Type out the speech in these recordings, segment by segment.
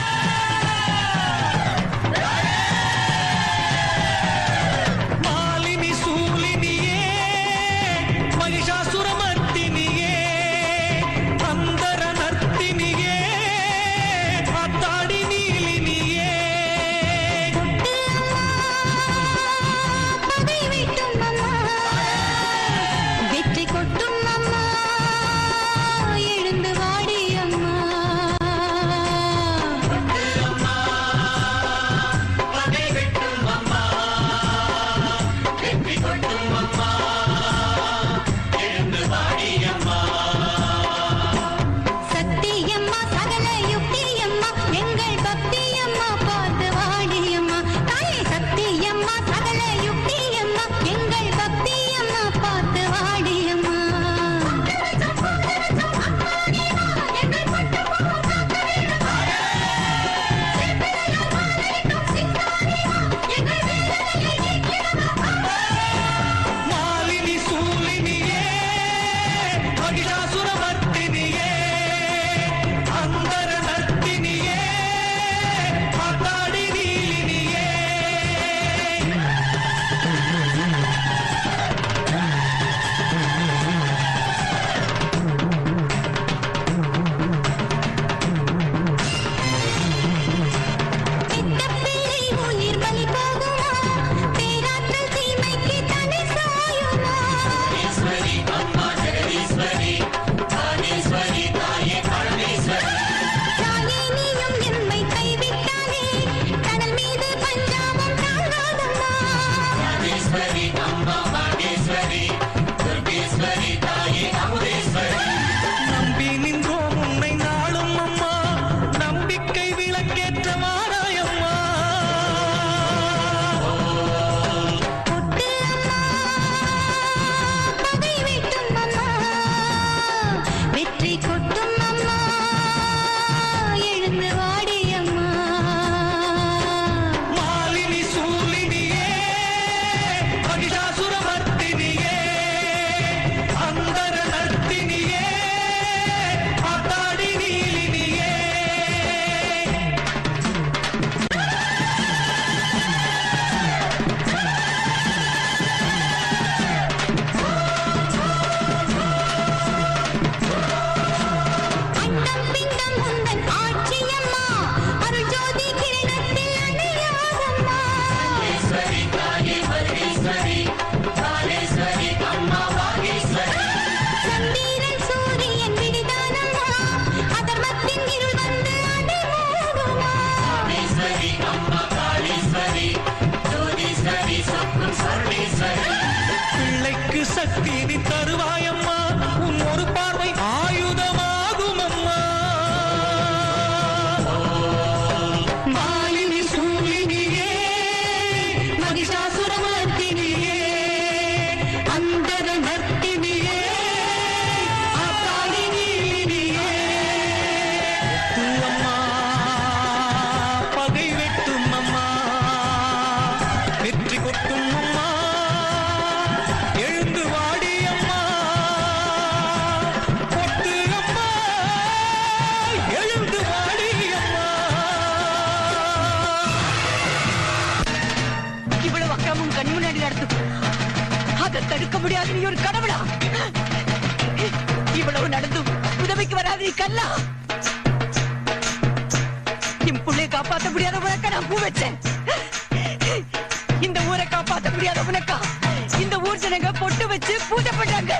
Network. Be espíritu எப்படியாவது நீ ஒரு கடவுளா? இவ்வளவு நடந்தும் உதவிக்கு வராது நீ கல்லா. என் பிள்ளைய காப்பாத்த முடியாத உனக்கா நான் பூ வச்சேன்? இந்த ஊரை காப்பாத்த முடியாத உனக்கா இந்த ஊர் ஜனங்க பொட்டு வச்சு பூஜை பண்றாங்க.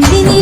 Bienvenido.